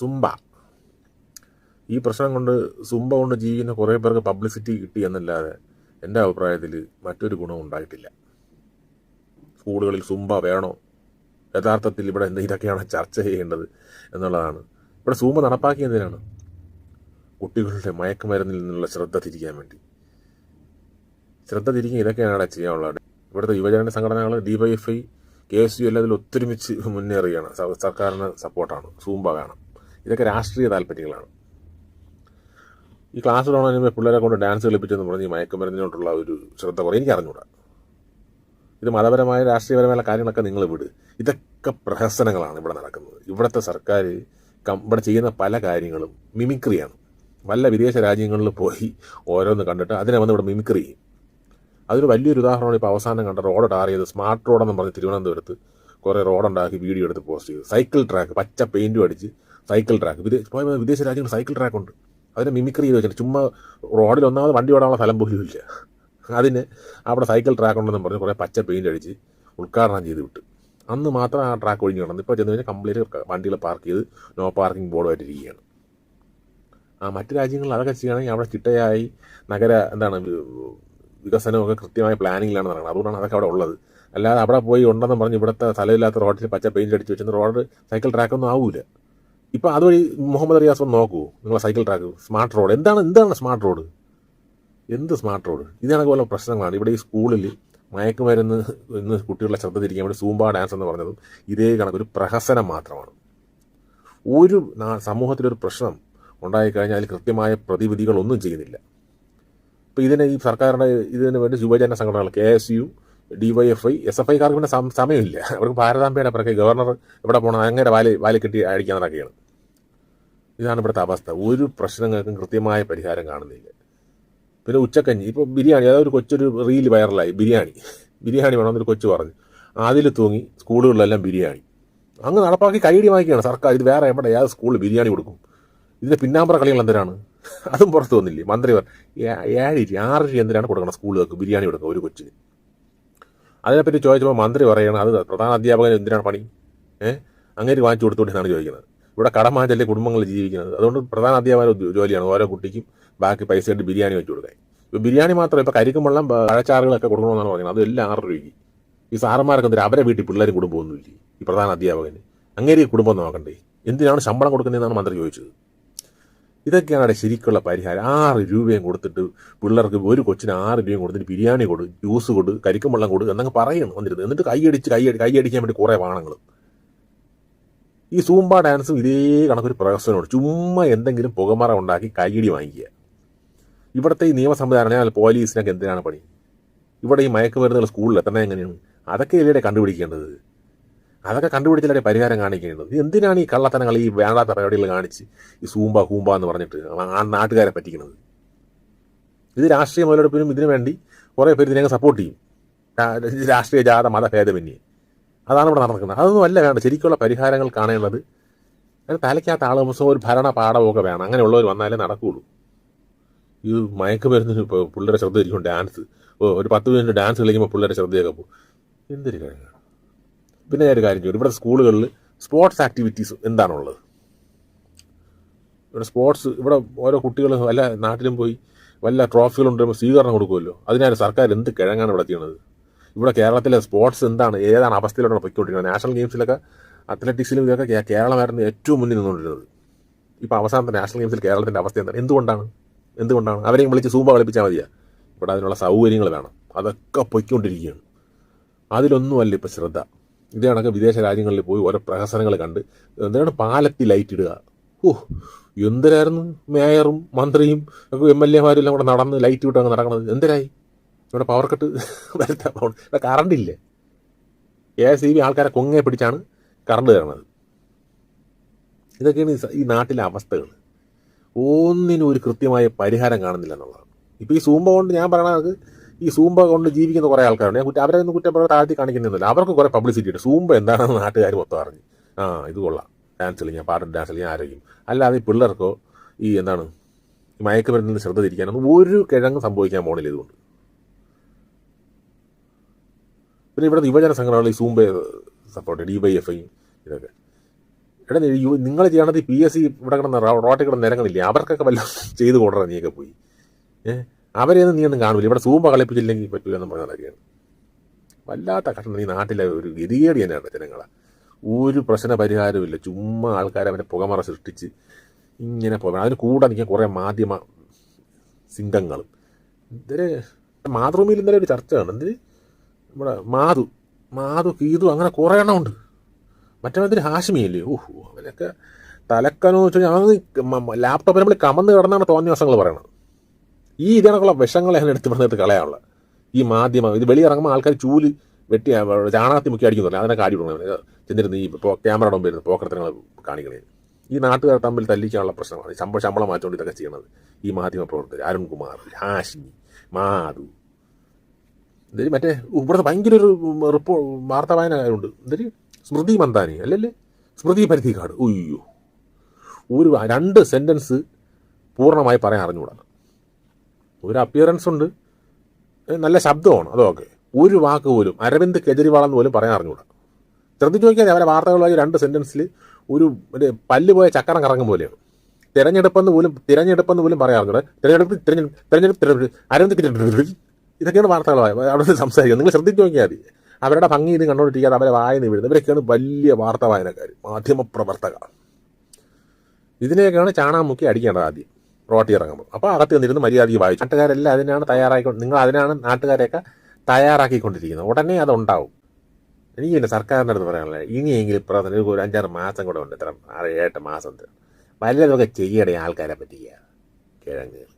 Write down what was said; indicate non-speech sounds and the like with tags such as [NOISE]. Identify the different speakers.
Speaker 1: Zumba. ഈ പ്രശ്നം കൊണ്ട് സുംബ കൊണ്ട് ജീവിക്കുന്ന കുറേ പേർക്ക് പബ്ലിസിറ്റി കിട്ടി എന്നല്ലാതെ എന്റെ അഭിപ്രായത്തിൽ മറ്റൊരു ഗുണവും ഉണ്ടായിട്ടില്ല. സ്കൂളുകളിൽ സുംബ വേണോ? യഥാർത്ഥത്തിൽ ഇവിടെ എന്ത് ഇതൊക്കെയാണ് ചർച്ച ചെയ്യേണ്ടത് എന്നുള്ളതാണ്. ഇവിടെ സൂമ്പ നടപ്പാക്കിയതിനാണ് കുട്ടികളുടെ മയക്കുമരുന്നിൽ നിന്നുള്ള ശ്രദ്ധ തിരിക്കാൻ വേണ്ടി. ശ്രദ്ധ തിരിക്കുക ഇതൊക്കെയാണ് ചെയ്യാനുള്ളത്. ഇവിടുത്തെ യുവജന സംഘടനകൾ ഡിവൈഎഫ്ഐ കെ എസ് യു എല്ലാം ഇതിൽ ഒത്തൊരുമിച്ച് മുന്നേറുകയാണ് സർക്കാരിന് സപ്പോർട്ടാണ് സൂമ്പ വേണം. ഇതൊക്കെ രാഷ്ട്രീയ താല്പര്യങ്ങളാണ്. ഈ ക്ലാസ് തുടങ്ങുമ്പോൾ പിള്ളേരെ കൊണ്ട് ഡാൻസ് കളിപ്പിച്ചെന്ന് പറഞ്ഞ് ഈ മയക്കുമരുന്നിനോട്ടുള്ള ഒരു ശ്രദ്ധ കുറേ എനിക്ക് അറിഞ്ഞൂടാ ഇത് മതപരമായ രാഷ്ട്രീയപരമായ കാര്യങ്ങളൊക്കെ നിങ്ങൾ വിട്. ഇതൊക്കെ പ്രഹസനങ്ങളാണ് ഇവിടെ നടക്കുന്നത്. ഇവിടുത്തെ സർക്കാർ ഇവിടെ ചെയ്യുന്ന പല കാര്യങ്ങളും മിമിക്രിയാണ്. വല്ല വിദേശ രാജ്യങ്ങളിൽ പോയി ഓരോന്ന് കണ്ടിട്ട് അതിനെ വന്ന് ഇവിടെ മിമിക്രി ചെയ്യും. അതൊരു വലിയൊരു ഉദാഹരണമാണ് ഇപ്പോൾ അവസാനം കണ്ട റോഡ് ടാർ ചെയ്ത് സ്മാർട്ട് റോഡെന്ന് പറഞ്ഞ് തിരുവനന്തപുരത്ത് കുറേ റോഡുണ്ടാക്കി വീഡിയോ എടുത്ത് പോസ്റ്റ് ചെയ്തു. സൈക്കിൾ ട്രാക്ക് പച്ച പെയിന്റും അടിച്ച് സൈക്കിൾ ട്രാക്ക്. വിദേശ രാജ്യങ്ങളിൽ സൈക്കിൾ ട്രാക്ക് ഉണ്ട് അതിനെ മിമിക്രി ചെയ്ത് വെച്ചിട്ട് ചുമ്മാ റോഡിൽ ഒന്നാമത് വണ്ടി ഓടാനുള്ള സ്ഥലം പോലും ഇല്ല അതിന് അവിടെ സൈക്കിൾ ട്രാക്ക് ഉണ്ടെന്ന് പറഞ്ഞ് കുറേ പച്ച പെയിന്റ് അടിച്ച് ഉദ്ഘാടനം ചെയ്ത് വിട്ട്. അന്ന് മാത്രം ആ ട്രാക്ക് ഒഴിഞ്ഞു കിടന്നു ഇപ്പോൾ ചെന്ന് കഴിഞ്ഞാൽ കംപ്ലീറ്റ് വണ്ടികൾ പാർക്ക് ചെയ്ത് നോ പാർക്കിംഗ് ബോർഡുമായിട്ട് ഇരിക്കുകയാണ് ആ മറ്റ് രാജ്യങ്ങളിൽ അതൊക്കെ ചെയ്യുകയാണെങ്കിൽ അവിടെ ചിട്ടയായി നഗര എന്താണ് വികസനമൊക്കെ കൃത്യമായ പ്ലാനിങ്ങിലാണ് നടക്കുന്നത്. അതുകൊണ്ടാണ് അതൊക്കെ അവിടെ ഉള്ളത്. അല്ലാതെ അവിടെ പോയി ഉണ്ടെന്ന് പറഞ്ഞ് ഇവിടുത്തെ സ്ഥലമില്ലാത്ത റോഡിൽ പച്ച പെയിന്റ് അടിച്ച് വെച്ചിട്ട് റോഡ് സൈക്കിൾ ട്രാക്കൊന്നും ആവൂല. ഇപ്പം അതുവഴി മുഹമ്മദ് റിയാസ് ഒന്ന് നോക്കൂ. നിങ്ങളെ സൈക്കിൾ ട്രാക്ക് സ്മാർട്ട് റോഡ് എന്താണ് എന്താണ് സ്മാർട്ട് റോഡ് എന്ത് സ്മാർട്ട് റോഡ് ഇതാണ് പോലെ പ്രശ്നങ്ങളാണ്. ഇവിടെ ഈ സ്കൂളിൽ മയക്കുമരുന്ന് ഇന്ന് കുട്ടികളുടെ ശ്രദ്ധ തിരിക്കാൻ വേണ്ടി സൂമ്പ ഡാൻസ് എന്ന് പറഞ്ഞതും ഇതേ കണക്കൊരു പ്രഹസനം മാത്രമാണ്. ഒരു സമൂഹത്തിലൊരു പ്രശ്നം ഉണ്ടായിക്കഴിഞ്ഞാൽ അതിൽ കൃത്യമായ പ്രതിവിധികളൊന്നും ചെയ്യുന്നില്ല. ഇപ്പോൾ ഇതിന് ഈ സർക്കാരിന്റെ ഇതിന് വേണ്ടി യുവജന സംഘടനകൾ K S U D Y F I S F ഐക്കാർക്ക് പിന്നെ സമയമില്ല. അവർക്ക് ഭാരതാംബയുടെ പിറകെ ഗവർണർ എവിടെ പോകണം അങ്ങനെ വാലി വാലി കെട്ടി അടിക്കാൻ നടക്കുകയാണ്. ഇതാണ് ഇവിടുത്തെ അവസ്ഥ. ഒരു പ്രശ്നങ്ങൾക്കും കൃത്യമായ പരിഹാരം കാണുന്നില്ല. പിന്നെ ഉച്ചക്കഞ്ഞി. ഇപ്പോൾ ബിരിയാണി അതായത് ഒരു കൊച്ചൊരു റീൽ വൈറലായി ബിരിയാണി. ബിരിയാണി വേണമെന്നൊരു കൊച്ചു പറഞ്ഞു. അതിൽ തൂങ്ങി സ്കൂളുകളിലെല്ലാം ബിരിയാണി. അങ്ങ് നടപ്പാക്കി കൈയടി വാങ്ങിക്കുകയാണ് സർക്കാർ. ഇത് വേറെ എവിടെ? ഏത് സ്കൂളിൽ ബിരിയാണി കൊടുക്കും? ഇതിന്റെ പിന്നാമ്പറ കളികൾ എന്തിനാണ്? അതും പുറത്ത് വന്നില്ലേ? മന്ത്രി പറ ഏ- ഏഴ് രൂപ ആറ് രൂപ എന്തിനാണ് കൊടുക്കണം സ്കൂളുകൾക്ക് ബിരിയാണി കൊടുക്കുക ഒരു കൊച്ചിന്? അതിനെപ്പറ്റി ചോദിച്ചപ്പോൾ മന്ത്രി പറയണം അത് പ്രധാന അധ്യാപകൻ എന്തിനാണ് പണി? ഏഹ് അങ്ങനെ വാങ്ങിച്ചു കൊടുത്തോണ്ടെന്നാണ് ചോദിക്കുന്നത്. ഇവിടെ കടം വാങ്ങിച്ചല്ലേ കുടുംബങ്ങൾ ജീവിക്കുന്നത്. അതുകൊണ്ട് പ്രധാന അധ്യാപന ജോലിയാണ്. ഓരോ കുട്ടിക്കും ബാക്കി പൈസ ഇട്ട് ബിരിയാണി വെച്ച് കൊടുക്കാൻ. ഇപ്പോൾ ബിരിയാണി മാത്രം ഇപ്പോൾ കരിക്കും വെള്ളം പഴച്ചാറുകളൊക്കെ കൊടുക്കണമെന്നാണ് പറയുന്നത്. അതെല്ലാം ആറ് രൂപയ്ക്ക്. ഈ സാറന്മാർക്ക് എന്തിനാ? അവരെ വീട്ടിൽ പിള്ളേരും കുടുംബമൊന്നുമില്ല ഈ പ്രധാന അധ്യാപകന്. അങ്ങേരി കുടുംബം നോക്കണ്ടേ? എന്തിനാണ് ശമ്പളം കൊടുക്കുന്നതെന്നാണ് മന്ത്രി ചോദിച്ചത്. ഇതൊക്കെയാണ് അവിടെ ശരിക്കുള്ള പരിഹാരം. ആറ് രൂപയും കൊടുത്തിട്ട് പിള്ളേർക്ക് ഒരു കൊച്ചിന് ആറ് രൂപയും കൊടുത്തിട്ട് ബിരിയാണി കൊടു ജ്യൂസ് കൊടു കരിക്കും വെള്ളം കൊടു എന്നങ്ങ് പറയണം വന്നിരുന്നത് എന്നിട്ട് കൈയടിച്ച് കൈ കൈയടിക്കാൻ വേണ്ടി കുറേ വാണങ്ങൾ ഈ സൂമ്പ ഡാൻസും ഇതേ കണക്കൊരു പ്രഹസനമാണ് ചുമ്മാ എന്തെങ്കിലും പുകമറ ഉണ്ടാക്കി കൈയിടി വാങ്ങിക്കുക. ഇവിടുത്തെ ഈ നിയമ സംവിധാനം പോലീസിനൊക്കെ എന്തിനാണ് പണി? ഇവിടെ ഈ മയക്കുമരുന്നുകൾ സ്കൂളിൽ എത്തണേ എങ്ങനെയാണ്? അതൊക്കെ ഇല്ലേ കണ്ടുപിടിക്കേണ്ടത്? അതൊക്കെ കണ്ടുപിടിച്ചാലേ പരിഹാരം കാണിക്കേണ്ടത്? എന്തിനാണ് ഈ കള്ളത്തനങ്ങൾ ഈ വേണ്ടാത്ത പരിപാടികൾ കാണിച്ച് ഈ സൂമ്പ കൂമ്പ എന്ന് പറഞ്ഞിട്ട് ആ നാട്ടുകാരെ പറ്റിക്കുന്നത്? ഇത് രാഷ്ട്രീയ മുതലെടുപ്പിനും ഇതിനു വേണ്ടി കുറേ പേര് ഇതിനെ സപ്പോർട്ട് ചെയ്യും. രാഷ്ട്രീയ ജാത മതഭേദമന്യേ. അതാണ് ഇവിടെ നടക്കുന്നത് അതൊന്നും അല്ല വേണ്ട. ശരിക്കുള്ള പരിഹാരങ്ങൾ കാണേണ്ടത് അത് തലയ്ക്കകത്ത് ആളുമസവും ഒരു ഭരണ പാഠമൊക്കെ വേണം. അങ്ങനെയുള്ളവർ വന്നാലേ നടക്കുകയുള്ളൂ ഈ മയക്കുമരുന്നിന് ഇപ്പോൾ പിള്ളേരെ ശ്രദ്ധ ഇരിക്കും ഡാൻസ്. ഒരു പത്ത് മിനിറ്റ് ഡാൻസ് കളിക്കുമ്പോൾ പിള്ളേരെ ശ്രദ്ധയൊക്കെ പോകും. എന്തൊരു കാര്യമാണ്? പിന്നെ ഞാൻ ഒരു കാര്യം ചോദിക്കും ഇവിടെ സ്കൂളുകളിൽ സ്പോർട്സ് ആക്ടിവിറ്റീസ് എന്താണുള്ളത്? ഇവിടെ സ്പോർട്സ് ഇവിടെ ഓരോ കുട്ടികൾ വല്ല നാട്ടിലും പോയി വല്ല ട്രോഫികൾ സ്വീകരണം കൊടുക്കുമല്ലോ. അതിനാണ് സർക്കാർ എന്ത് കിഴങ്ങാണ് ഇവിടെ ചെയ്യണത് ഇവിടെ കേരളത്തിലെ സ്പോർട്സ് എന്താണ്? ഏതാണ് അവസ്ഥയിലാണ് പൊയ്ക്കൊണ്ടിരിക്കുന്നത്? നാഷണൽ ഗെയിംസിലൊക്കെ അത്ലറ്റിക്സിലും ഇതൊക്കെ കേരളമായിരുന്നു ഏറ്റവും മുന്നിൽ നിന്നുകൊണ്ടിരുന്നത്. ഇപ്പോൾ അവസാനത്തെ നാഷണൽ ഗെയിംസിൽ കേരളത്തിന്റെ അവസ്ഥ എന്താണ്? എന്തുകൊണ്ടാണ്? എന്തുകൊണ്ടാണ്? അവരെയും വിളിച്ച് സൂമ്പ കളിപ്പിച്ചാൽ മതിയാ. ഇവിടെ അതിനുള്ള സൗകര്യങ്ങൾ വേണം. അതൊക്കെ പൊയ്ക്കൊണ്ടിരിക്കുകയാണ്. അതിലൊന്നുമല്ല ഇപ്പോൾ ശ്രദ്ധ. ഇതേ വിദേശ രാജ്യങ്ങളിൽ പോയി ഓരോ പ്രഹസനങ്ങൾ കണ്ട് എന്തിനാണ് പാലത്തിൽ ലൈറ്റ് ഇടുക. ഓ എന്തിനായിരുന്നു മേയറും മന്ത്രിയും എം എൽ എമാരും എല്ലാം കൂടെ നടന്ന് ലൈറ്റ് വിട്ട് അങ്ങ് നടക്കണത്? എന്തിനായി? ഇവിടെ പവർ കട്ട് വരുത്താൻ ഇവിടെ കറണ്ട് ഇല്ലേ? എ സി ബി ആൾക്കാരെ കൊങ്ങയെ പിടിച്ചാണ് കറണ്ട് തരണത് ഇതൊക്കെയാണ് ഈ നാട്ടിലെ അവസ്ഥകൾ ഒന്നിനും ഒരു കൃത്യമായ പരിഹാരം കാണുന്നില്ല എന്നുള്ളതാണ്. ഇപ്പോൾ ഈ സൂമ്പ കൊണ്ട് ഞാൻ പറയണത് ഈ സൂമ്പ കൊണ്ട് ജീവിക്കുന്ന കുറേ ആൾക്കാരുണ്ട്. ഞാൻ കുറ്റം അവരെ ഒന്നും കുറ്റം പറയാൻ താഴ്ത്തി കാണിക്കുന്നില്ല അവർക്ക് കുറേ പബ്ലിസിറ്റി ഉണ്ട്. സൂമ്പ എന്താണെന്ന് നാട്ടുകാർ മൊത്തം അറിഞ്ഞ്. ആ ഇത് കൊള്ളാം. ഡാൻസ് കളിക്കാം പാട്ട് ഡാൻസ് കളിക്കാൻ ആരോഗ്യം. അല്ലാതെ ഈ പിള്ളേർക്കോ ഈ എന്താണ് മയക്കുമരുന്നിൽ ശ്രദ്ധ തിരിക്കാനൊന്നും ഒരു കിഴങ്ങ് സംഭവിക്കാൻ പോകണില്ല ഇതുകൊണ്ട്. പിന്നെ ഇവിടെ യുവജന സംഘടനകൾ ഈ Zumba support D Y F I ഇതൊക്കെ. എടാ നിങ്ങൾ ചെയ്യണത് പി എസ് സി ഇവിടെ കിടന്ന് റോട്ടിൽ കിടന്ന് നിരങ്ങണില്ലേ അവർക്കൊക്കെ വല്ല [LAUGHS] ചെയ്ത് കൊടുക്കണം നീയൊക്കെ പോയി. ഏഹ് അവരെയൊന്നും നീ ഒന്നും കാണില്ല ഇവിടെ സൂമ്പ കളിപ്പിച്ചില്ലെങ്കിൽ പറ്റൂ എന്ന് പറഞ്ഞ കാര്യമാണ് വല്ലാത്ത കഷ്ടം. ഈ നാട്ടിലെ ഒരു ഗതികേടി തന്നെയാണ് ജനങ്ങളെ. ഒരു പ്രശ്ന പരിഹാരമില്ല ചുമ്മാ ആൾക്കാർ അവന്റെ പുകമറ സൃഷ്ടിച്ച് ഇങ്ങനെ പോകണം അതിന് കൂടെ നിൽക്കാൻ കുറേ മാധ്യമ സിംഗങ്ങളും. ഇതിന് മാതൃഭൂമിയിൽ ഇന്നലെ ഒരു ചർച്ച ആണ് എന്തിന്? നമ്മുടെ മാധു മാധു കീതു അങ്ങനെ കുറേ എണ്ണം ഉണ്ട്. മറ്റേ ഹാഷ്മിയല്ലേ? ഓഹോ അവനൊക്കെ തലക്കനോ വെച്ച് കഴിഞ്ഞാൽ ലാപ്ടോപ്പിൽ നമ്മൾ കമന്ന് കിടന്നാണ് തോന്നിയ വശങ്ങൾ പറയണത്. ഈ ഇതിനൊക്കെയുള്ള വിഷങ്ങളെ ഞാൻ എടുത്ത് പറഞ്ഞിട്ട് കളയാനുള്ള. ഈ മാധ്യമം ഇത് വെളിയിറങ്ങുമ്പോൾ ആൾക്കാർ ചൂൽ വെട്ടി ചാണകത്തി മുക്കി അടിക്കുന്നില്ല അതിനൊക്കെ അടി കൊടുക്കണം ചെന്നിരുന്ന് ഈ ഇപ്പോൾ ക്യാമറയുടെ വരുന്നത് ഇരുന്ന് പോക്കരത്തങ്ങൾ കാണിക്കണേ. ഈ നാട്ടുകാർ തമ്മിൽ തല്ലിക്കാനുള്ള പ്രശ്നമാണ്. ശമ്പളം ശമ്പളം മാറ്റുകൊണ്ട് ഇതൊക്കെ ചെയ്യണത് ഈ മാധ്യമ പ്രവർത്തകർ. അരുൺകുമാർ ഹാഷ്മി മാധു എന്തായാലും മറ്റേ ഇവിടുത്തെ ഭയങ്കര ഒരു റിപ്പോ വാർത്ത വായനകാരുണ്ട് ഇതിൽ സ്മൃതി മന്ദാനി അല്ലല്ലേ? സ്മൃതി പരുത്തിക്കാട് ഉയ്യോ. ഒരു രണ്ട് സെന്റൻസ് പൂർണമായി പറയാൻ അറിഞ്ഞുകൂടാ. ഒരു അപ്പിയറൻസ് ഉണ്ട്. നല്ല ശബ്ദമാണ് അതൊക്കെ. ഒരു വാക്ക് പോലും അരവിന്ദ് കെജ്രിവാൾ എന്ന് പോലും പറയാൻ അറിഞ്ഞുകൂടാ. ശ്രദ്ധിച്ചു നോക്കിയാൽ അവരെ വാർത്തകളായി രണ്ട് സെന്റൻസിൽ ഒരു മറ്റേ പല്ല് പോയ ചക്കരം കറങ്ങും പോലെയാണ്. തിരഞ്ഞെടുപ്പെന്ന് പോലും തിരഞ്ഞെടുപ്പെന്ന് പോലും പറയാൻ അറിഞ്ഞൂടാ തിരഞ്ഞെടുപ്പ് തിരഞ്ഞെടുപ്പ് തിരഞ്ഞെടുപ്പ് തിരഞ്ഞെടുപ്പ് അരവിന്ദ് കെജ്രിവാൾ. ഇതൊക്കെയാണ് വാർത്തകളായ അവിടെ സംസാരിക്കുന്നത്. നിങ്ങൾ ശ്രദ്ധിച്ചു നോക്കിയാൽ മതി. അവരുടെ ഭംഗി ഇത് കണ്ടുകൊണ്ടിരിക്കാതെ അവരെ വായന വീഴുന്നത്. ഇവരൊക്കെയാണ് വലിയ വാർത്താ വായനക്കാർ മാധ്യമപ്രവർത്തകർ ഇതിനെയൊക്കെയാണ് ചാണാമുക്കി അടിക്കേണ്ടത് ആദ്യം. റോട്ടി ഇറങ്ങുമ്പോൾ. അപ്പോൾ അകത്ത് വന്നിരുന്ന് മര്യാദയ്ക്ക് വായിച്ചു. നാട്ടുകാരെല്ലാം അതിനാണ് തയ്യാറായിക്കൊണ്ട് നിങ്ങൾ അതിനാണ് നാട്ടുകാരെയൊക്കെ തയ്യാറാക്കിക്കൊണ്ടിരിക്കുന്നത്. ഉടനെ അതുണ്ടാവും എനിക്ക് പിന്നെ സർക്കാരിന്റെ അടുത്ത് പറയാനുള്ള ഇനിയെങ്കിലും പ്രവർത്തനം ഒരു അഞ്ചാറ് മാസം കൂടെ ഉണ്ട്. ഇത്ര ആറ് ഏഴെട്ട് മാസം ഉണ്ട്. വല്ലതൊക്കെ ചെയ്യണേ ആൾക്കാരെ പറ്റിയ കിഴങ്ങ്